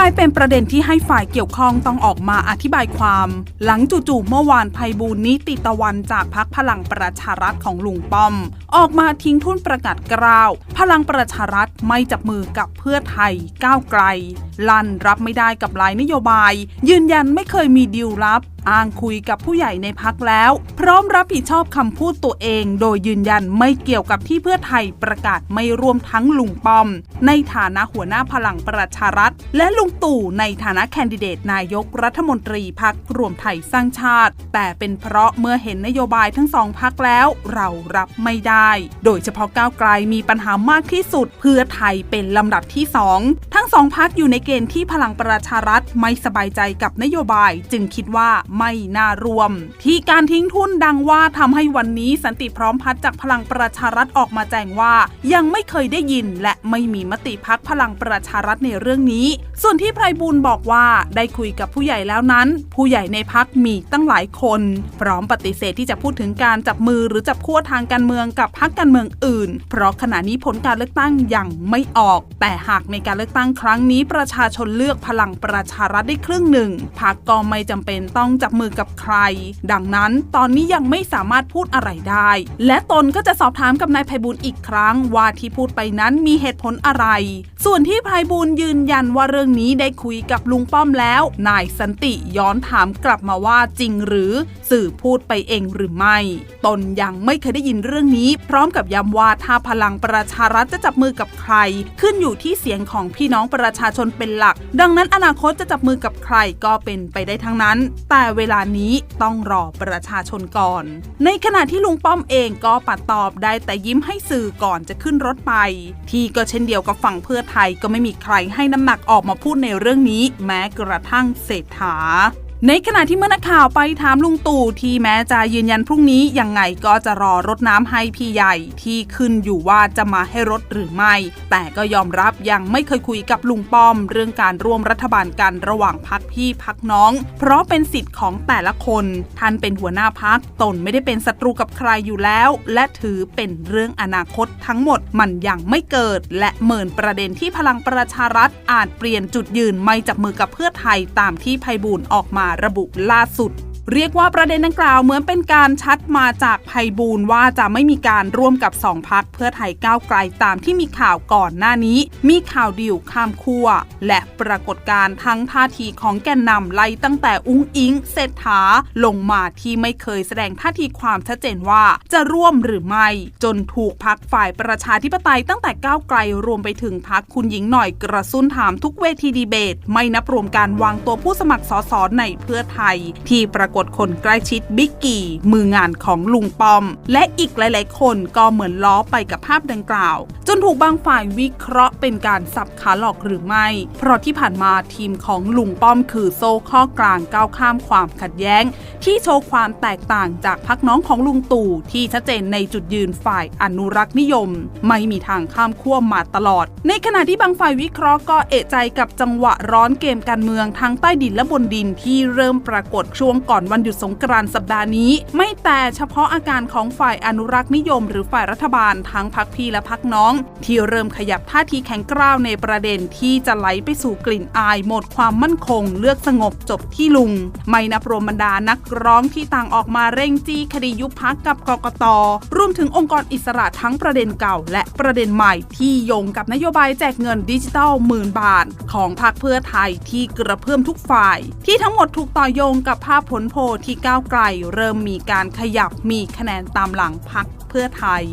ลายเป็นประเด็นที่ให้ฝ่ายเกี่ยวข้องต้องออกมาอธิบายความ หลังจู่ๆเมื่อวานภัยบูลนิติตะวันจากพักพลังประชารัฐของลุงป้อม ออกมาทิ้งทุนประกาศกล่าว พลังประชารัฐไม่จับมือกับเพื่อไทยก้าวไกล ลั่นรับไม่ได้กับหลายนโยบาย ยืนยันไม่เคยมีดีลลับอ้างคุยกับผู้ใหญ่ในพักแล้ว พร้อมรับผิดชอบคำพูดตัวเอง โดยยืนยันไม่เกี่ยวกับที่เพื่อไทยประกาศไม่ร่วมทั้งลุงป้อม ในฐานะหัวหน้าพลังประชารัฐ และลุงตู่ในฐานะแคนดิเดตนายกรัฐมนตรีพักรวมไทยสร้างชาติ แต่เป็นเพราะเมื่อเห็นนโยบายทั้งสองพักแล้ว เรารับไม่ได้ โดยเฉพาะก้าวไกลมีปัญหามากที่สุด เพื่อไทยเป็นลำดับที่สองทั้งสองพักอยู่ในเกณฑ์ที่พลังประชารัฐไม่สบายใจกับนโยบาย จึงคิดว่าไม่น่ารวม ที่การทิ้งทุนดังว่าทำให้วันนี้สันติพร้อมพัฒจากพลังประชารัฐออกมาแจ้งว่า ยังไม่เคยได้ยินและไม่มีมติพักพลังประชารัฐในเรื่องนี้ ส่วนที่ไพรบุญบอกว่าได้คุยกับผู้ใหญ่แล้วนั้น ผู้ใหญ่ในพักมีตั้งหลายคน พร้อมปฏิเสธที่จะพูดถึงการจับมือหรือจับขั้วทางการเมืองกับพักการเมืองอื่น เพราะขณะนี้ผลการเลือกตั้งยังไม่ออก แต่หากในการเลือกตั้งครั้งนี้ประชาชนเลือกพลังประชารัฐได้ครึ่งหนึ่งพักก็ไม่จำเป็นต้องจับมือกับใคร ดังนั้นตอนนี้ยังไม่สามารถพูดอะไรได้ และตนก็จะสอบถามกับนายไพบูลอีกครั้ง ว่าที่พูดไปนั้นมีเหตุผลอะไร ส่วนที่ไพบูลย์ยืนยันว่าเรื่องนี้ได้คุยกับลุงป้อมแล้ว นายสันติย้อนถามกลับมาว่าจริงหรือ สื่อพูดไปเองหรือไม่ ตนยังไม่เคยได้ยินเรื่องนี้ พร้อมกับย้ำว่าถ้าพลังประชารัฐจะจับมือกับใคร ขึ้นอยู่ที่เสียงของพี่น้องประชาชนเป็นหลัก ดังนั้นอนาคตจะจับมือกับใครก็เป็นไปได้ทั้งนั้น แต่เวลานี้ต้องรอประชาชนก่อน ในขณะที่ลุงป้อมเองก็ปัดตอบได้แต่ยิ้มให้สื่อก่อนจะขึ้นรถไป ที่ก็เช่นเดียวกับฝั่งเพื่อไทยก็ไม่มีใครให้น้ำหนักออกมาพูดในเรื่องนี้ แม้กระทั่งเศรษฐา ในขณะที่เมื่อนักข่าวไปถามลุงตู่ที่แม้จะยืนยันพรุ่งนี้ยังไงก็จะรอรดน้ำให้พี่ใหญ่ที่ขึ้นอยู่ว่าจะมาให้รถหรือไม่ แต่ก็ยอมรับยังไม่เคยคุยกับลุงป้อม เรื่องการร่วมรัฐบาลกันระหว่างพักพี่พักน้อง เพราะเป็นสิทธิ์ของแต่ละคน ท่านเป็นหัวหน้าพักตนไม่ได้เป็นศัตรูกับใครอยู่แล้ว และถือเป็นเรื่องอนาคตทั้งหมดมันยังไม่เกิด และเหมือนประเด็นที่พลังประชารัฐอาจเปลี่ยนจุดยืนไม่จับมือกับเพื่อไทยตามที่ไพบูลออกมาระบุล่าสุด เรียกว่าประเด็นดังกล่าวเหมือนเป็นการชัดมาจากไพบูลว่าจะไม่มีการร่วมกับสองพักเพื่อไทยก้าวไกลตามที่มีข่าวก่อนหน้านี้ มีข่าวดิวข้ามขั้วและปรากฏการทั้งท่าทีของแกนนำไล่ตั้งแต่อุ้งอิงเศรษฐาลงมาที่ไม่เคยแสดงท่าทีความชัดเจนว่าจะร่วมหรือไม่ จนถูกพักฝ่ายประชาธิปไตยตั้งแต่ก้าวไกลรวมไปถึงพักคุณหญิงหน่อยกระสุนถามทุกเวทีดีเบต ไม่นับรวมการวางตัวผู้สมัครสสในเพื่อไทย ที่ประากฏคนใกล้ชิดบิ๊กกี้มืองานของลุงป้อม และอีกหลาย ๆ คนก็เหมือนล้อไปกับภาพดังกล่าว จนถูกบางฝ่ายวิเคราะห์เป็นการสับขาหลอกหรือไม่ เพราะที่ผ่านมาทีมของลุงป้อมคือโซ่ข้อกลางก้าวข้ามความขัดแย้ง ที่โชว์ความแตกต่างจากพักน้องของลุงตู่ที่ชัดเจนในจุดยืนฝ่ายอนุรักษ์นิยม ไม่มีทางข้ามขั้วมาตลอด ในขณะที่บางฝ่ายวิเคราะห์ก็เอะใจกับจังหวะร้อนเกมการเมืองทั้งใต้ดินและบนดินที่เริ่มปรากฏช่วงก่อนวันหยุดสงกรานต์สัปดาห์นี้ ไม่แต่เฉพาะอาการของฝ่ายอนุรักษ์นิยม หรือฝ่ายรัฐบาลทั้งพักพี่และพักน้อง ที่เริ่มขยับท่าทีแข็งกร้าวในประเด็นที่จะไหลไปสู่กลิ่นอายหมดความมั่นคง เลือกสงบจบที่ลุง ไม่นับรวมบรรดานักร้องที่ต่างออกมาเร่งจี้คดียุบพักกับกกตรวมถึงองค์กรอิสระทั้งประเด็นเก่า และประเด็นใหม่ที่โยงกับนโยบายแจกเงินดิจิทัลหมื่นบาท ของพรรคเพื่อไทยที่กระเพื่อมทุกฝ่าย ที่ทั้งหมดถูกต่อโยงกับภาพผลโพที่ก้าวไกล เริ่มมีการขยับมีคะแนนตามหลังพรรคเพื่อไทย